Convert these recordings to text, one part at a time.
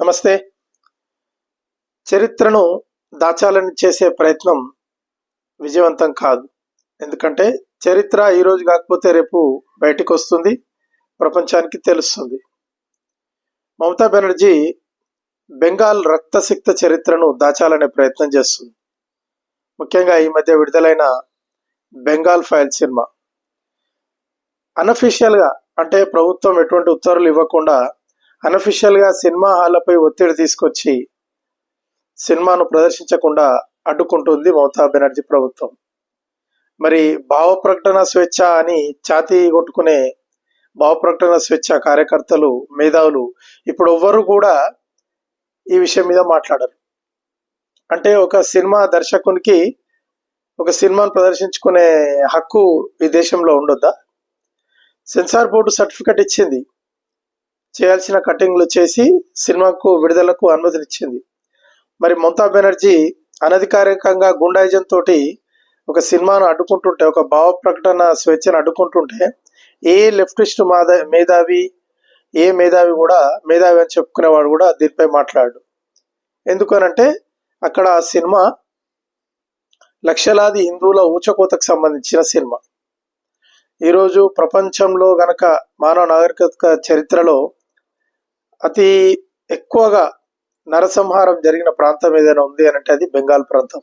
నమస్తే. చరిత్రను దాచాలని చేసే ప్రయత్నం విజయవంతం కాదు. ఎందుకంటే చరిత్ర ఈ కాకపోతే రేపు బయటకు వస్తుంది ప్రపంచానికి తెలుస్తుంది. మమతా బెనర్జీ బెంగాల్ రక్తసిక్త చరిత్రను దాచాలనే ప్రయత్నం చేస్తుంది. ముఖ్యంగా ఈ మధ్య విడుదలైన బెంగాల్ ఫైల్ సినిమా. అనఫిషియల్గా అంటే ప్రభుత్వం ఎటువంటి ఉత్తర్వులు ఇవ్వకుండా అనఫిషియల్గా సినిమా హాళ్ళపై ఒత్తిడి తీసుకొచ్చి సినిమాను ప్రదర్శించకుండా అడ్డుకుంటుంది మమతా బెనర్జీ ప్రభుత్వం. మరి భావ ప్రకటన స్వేచ్ఛ అని ఛాతీ కొట్టుకునే భావ ప్రకటన స్వేచ్ఛ కార్యకర్తలు మేధావులు ఇప్పుడు ఎవ్వరు కూడా ఈ విషయం మీద మాట్లాడరు. అంటే ఒక సినిమా దర్శకునికి ఒక సినిమాను ప్రదర్శించుకునే హక్కు ఈ దేశంలో ఉండొద్దా? సెన్సార్ బోర్డు సర్టిఫికెట్ ఇచ్చింది. చేయాల్సిన కటింగ్లు చేసి సినిమాకు విడుదలకు అనుమతినిచ్చింది. మరి మమతా బెనర్జీ అనధికారికంగా గుండాయిజం తోటి ఒక సినిమాను అడ్డుకుంటుంటే ఒక భావ ప్రకటన స్వేచ్ఛను అడ్డుకుంటుంటే ఏ లెఫ్టిస్ట్ మాద మేధావి ఏ మేధావి కూడా మేధావి అని చెప్పుకునేవాడు కూడా దీనిపై మాట్లాడు. ఎందుకనంటే అక్కడ ఆ సినిమా లక్షలాది హిందువుల ఊచకోతకు సంబంధించిన సినిమా. ఈరోజు ప్రపంచంలో గనక మానవ నాగరికత చరిత్రలో అతి ఎక్కువగా నరసంహారం జరిగిన ప్రాంతం ఏదైనా ఉంది అని అంటే అది బెంగాల్ ప్రాంతం.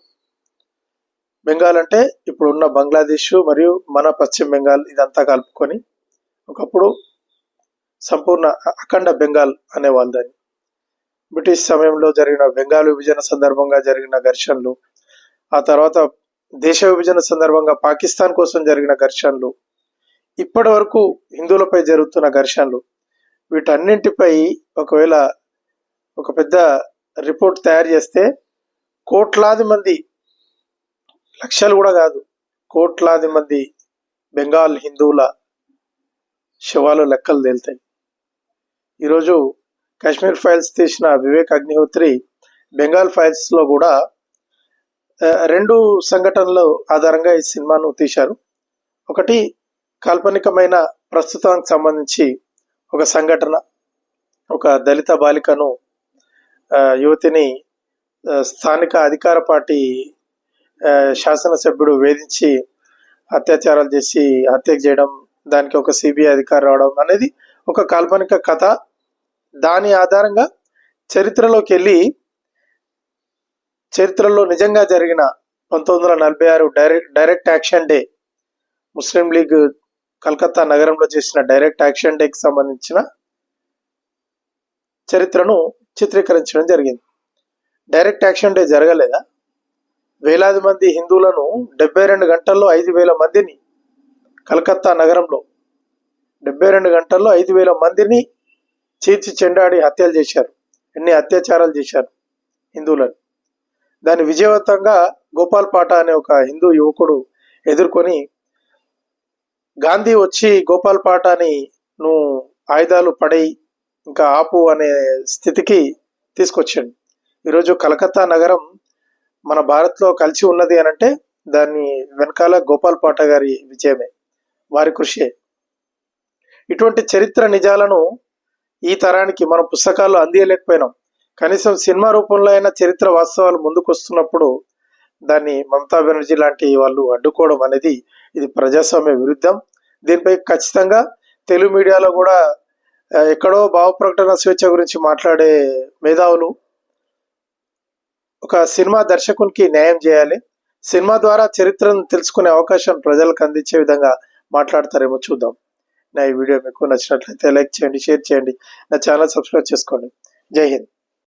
బెంగాల్ అంటే ఇప్పుడు ఉన్న బంగ్లాదేశ్ మరియు మన పశ్చిమ బెంగాల్ ఇదంతా కలుపుకొని ఒకప్పుడు సంపూర్ణ అఖండ బెంగాల్ అనేవాళ్ళు దాన్ని బ్రిటిష్ సమయంలో జరిగిన బెంగాల్ విభజన సందర్భంగా జరిగిన ఘర్షణలు ఆ తర్వాత దేశ విభజన సందర్భంగా పాకిస్తాన్ కోసం జరిగిన ఘర్షణలు ఇప్పటి వరకు హిందువులపై జరుగుతున్న ఘర్షణలు వీటన్నింటిపై ఒకవేళ ఒక పెద్ద రిపోర్ట్ తయారు చేస్తే కోట్లాది మంది లక్షలు కూడా కాదు కోట్లాది మంది బెంగాల్ హిందువుల శవాలు లెక్కలు తేలుతాయి. ఈరోజు కాశ్మీర్ ఫైల్స్ తీసిన వివేక్ అగ్నిహోత్రి బెంగాల్ ఫైల్స్లో కూడా రెండు సంఘటనలు ఆధారంగా ఈ సినిమాను తీశారు. ఒకటి కాల్పనికమైన ప్రస్తుతానికి సంబంధించి ఒక సంఘటన ఒక దళిత బాలికను యువతిని స్థానిక అధికార పార్టీ శాసనసభ్యుడు వేధించి అత్యాచారాలు చేసి హత్య చేయడం దానికి ఒక సిబిఐ అధికారి రావడం అనేది ఒక కాల్పనిక కథ. దాని ఆధారంగా చరిత్రలోకి వెళ్ళి చరిత్రలో నిజంగా జరిగిన పంతొమ్మిది వందల నలభై ఆరు direct direct action day Muslim League Calcutta నగరంలో చేసిన డైరెక్ట్ యాక్షన్ డేకి సంబంధించిన చరిత్రను చిత్రీకరించడం జరిగింది. డైరెక్ట్ యాక్షన్ డే జరగలేదా? వేలాది మంది హిందువులను డెబ్బై రెండు గంటల్లో ఐదు వేల మందిని కలకత్తా నగరంలో డెబ్బై రెండు గంటల్లో ఐదు వేల మందిని చీల్చి చెండాడి హత్యలు చేశారు. ఎన్ని అత్యాచారాలు చేశారు హిందువులను. దాన్ని విజయవంతంగా గోపాల్ పాట అనే ఒక హిందూ యువకుడు ఎదుర్కొని గాంధీ వచ్చి గోపాల్ పాటాని నువ్వు ఆయుధాలు పడేయి ఇంకా ఆపు అనే స్థితికి తీసుకొచ్చాడు. ఈరోజు కలకత్తా నగరం మన భారత్లో కలిసి ఉన్నది అని అంటే దాన్ని వెనకాల గోపాల్ పాట గారి విజయమే వారి కృషి. ఇటువంటి చరిత్ర నిజాలను ఈ తరానికి మనం పుస్తకాల్లో అందియలేకపోయినాం. కనీసం సినిమా రూపంలో అయినా చరిత్ర వాస్తవాలు ముందుకు వస్తున్నప్పుడు దాన్ని మమతా బెనర్జీ లాంటి వాళ్ళు అడ్డుకోవడం అనేది ఇది ప్రజాస్వామ్య విరుద్ధం. దీనిపై ఖచ్చితంగా తెలుగు మీడియాలో కూడా ఎక్కడో భావ ప్రకటన స్వేచ్ఛ గురించి మాట్లాడే మేధావులు ఒక సినిమా దర్శకునికి న్యాయం చేయాలి. సినిమా ద్వారా చరిత్రను తెలుసుకునే అవకాశం ప్రజలకు అందించే విధంగా మాట్లాడతారేమో చూద్దాం. నా ఈ వీడియో మీకు నచ్చినట్లయితే లైక్ చేయండి షేర్ చేయండి. నా ఛానల్ సబ్స్క్రైబ్ చేసుకోండి. జై హింద్.